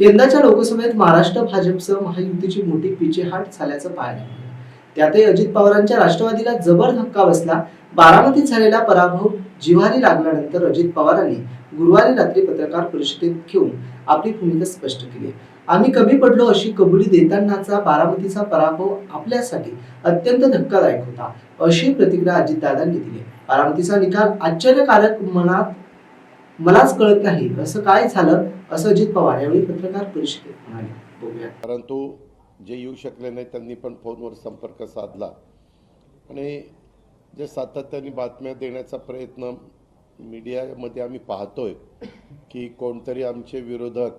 यंदाच्या लोकसभेत महाराष्ट्र भाजपसह महायुतीची मोठी पिछेहाट झाल्याचं पाहायला मिळालं. त्यातही अजित पवारांच्या राष्ट्रवादीला जबर धक्का बसला बारामतीत झालेला पराभव जिव्हारी लागल्यानंतर अजित पवारांनी गुरुवारी रात्री पत्रकार परिषदेत घेऊन आपली भूमिका स्पष्ट केली. आम्ही कमी पडलो अशी कबुली देतानाचा बारामतीचा पराभव आपल्यासाठी अत्यंत धक्कादायक होता अशी प्रतिक्रिया अजितदादांनी दिली. बारामतीचा निकाल आश्चर्यकारक मनात मलाच कळत नाही असं काय झालं असं अजित पवार यावेळी पत्रकार परिषदेत म्हणाले. बघूया परंतु जे येऊ शकले नाही त्यांनी पण फोनवर संपर्क साधला. आणि जे सातत्याने बातम्या देण्याचा प्रयत्न मीडियामध्ये आम्ही पाहतोय की कोणतरी आमचे विरोधक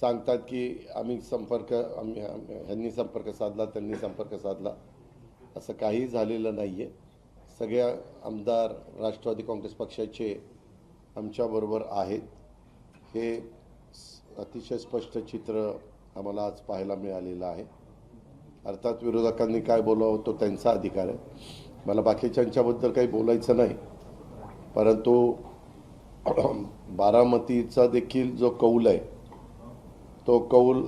सांगतात की आम्ही संपर्क आम्ही आम्ही- ह्यांनी संपर्क साधला त्यांनी संपर्क साधला. असं काही झालेलं नाही आहे सगळ्या आमदार राष्ट्रवादी काँग्रेस पक्षाचे आमच्याबरोबर आहेत. हे अतिशय स्पष्ट चित्र आम्हाला आज पाहायला मिळालेलं आहे. अर्थात विरोधकांनी काय बोलावं तो त्यांचा अधिकार आहे. मला बाकीच्यांच्याबद्दल काही बोलायचं नाही. परंतु बारामतीचा देखील जो कौल आहे तो कौल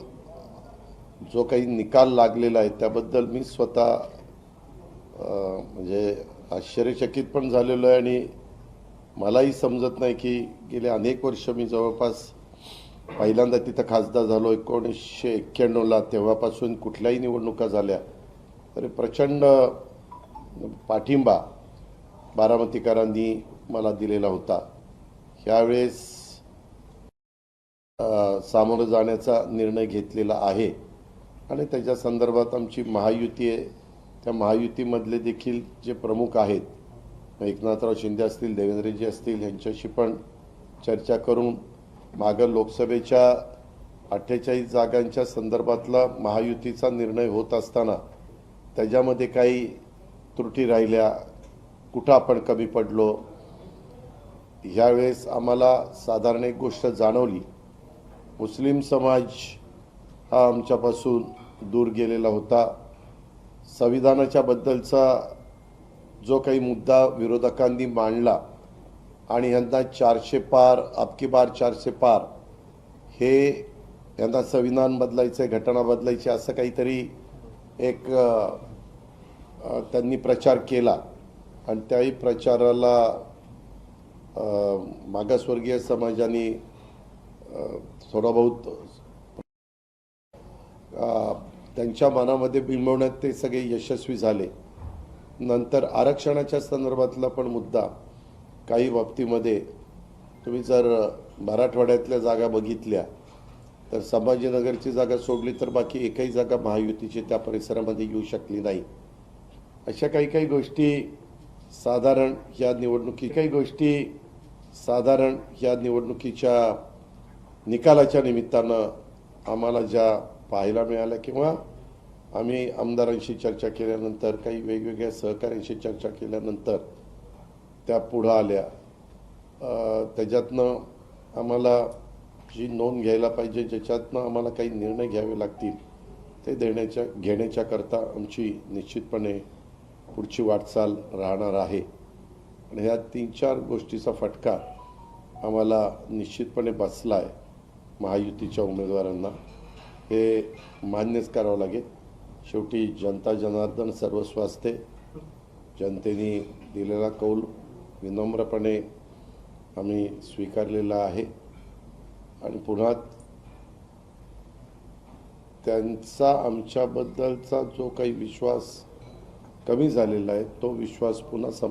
जो काही निकाल लागलेला आहे त्याबद्दल मी स्वतः म्हणजे आश्चर्यचकित पण झालेलो आहे आणि मलाही समजत नाही की गेले अनेक वर्ष मी जवळपास पहिल्यांदा तिथं खासदार झालो एकोणीसशे एक्क्याण्णवला तेव्हापासून कुठल्याही निवडणुका झाल्या तरी प्रचंड पाठिंबा बारामतीकरांनी मला दिलेला होता. ह्यावेळेस सामोरं जाण्याचा निर्णय घेतलेला आहे आणि त्याच्या संदर्भात आमची महायुती आहे. त्या महायुतीमधले देखील जे प्रमुख आहेत एकनाथराव शिंदे असतील देवेंद्रजी असतील यांच्याशी पण चर्चा करून मागं लोकसभेच्या अठ्ठेचाळीस जागांच्या संदर्भातला महायुतीचा निर्णय होत असताना त्याच्यामध्ये काही त्रुटी राहिल्या. कुठं आपण कमी पडलो? ह्यावेळेस आम्हाला साधारण एक गोष्ट जाणवली. मुस्लिम समाज हा आमच्यापासून दूर गेलेला होता. संविधानाच्या बद्दलचा जो काही मुद्दा विरोधकांनी मांडला आणि यांना चारशे पार अबकी बार चारशे पार हे यांना संविधान बदलायचं आहे घटना बदलायची असं काहीतरी एक त्यांनी प्रचार केला. आणि त्याही प्रचाराला मागासवर्गीय समाजाने थोडा बहुत त्यांच्या मनामध्ये बिंबवण्यात ते सगळे यशस्वी झाले. नंतर आरक्षणाच्या संदर्भातला पण मुद्दा काही बाबतीमध्ये तुम्ही जर मराठवाड्यातल्या जागा बघितल्या तर संभाजीनगरची जागा सोडली तर बाकी एकही जागा महायुतीची त्या परिसरामध्ये येऊ शकली नाही. अशा काही काही गोष्टी साधारण या निवडणुकी काही गोष्टी साधारण या निवडणुकीच्या निकालाच्या निमित्तानं आम्हाला ज्या पाहायला मिळाल्या किंवा आम्ही आमदारांशी चर्चा केल्यानंतर काही वेगवेगळ्या सहकाऱ्यांशी चर्चा केल्यानंतर त्या पुढं आल्या. त्याच्यातनं आम्हाला जी नोंद घ्यायला पाहिजे ज्याच्यातनं आम्हाला काही निर्णय घ्यावे लागतील ते देण्याच्या घेण्याच्याकरता आमची निश्चितपणे पुढची वाटचाल राहणार आहे. आणि ह्या तीन चार गोष्टीचा फटका आम्हाला निश्चितपणे बसला आहे महायुतीच्या उमेदवारांना. हे मान्यच करावं लागेल. शेवटी जनता जनार्दन सर्वस्व असते जनतेने दिलेला कौल विनम्रपणे आम्ही स्वीकारलेला आहे. आणि पुन्हा त्यांचा आमच्याबद्दलचा जो काही विश्वास कमी झालेला आहे तो विश्वास पुन्हा संप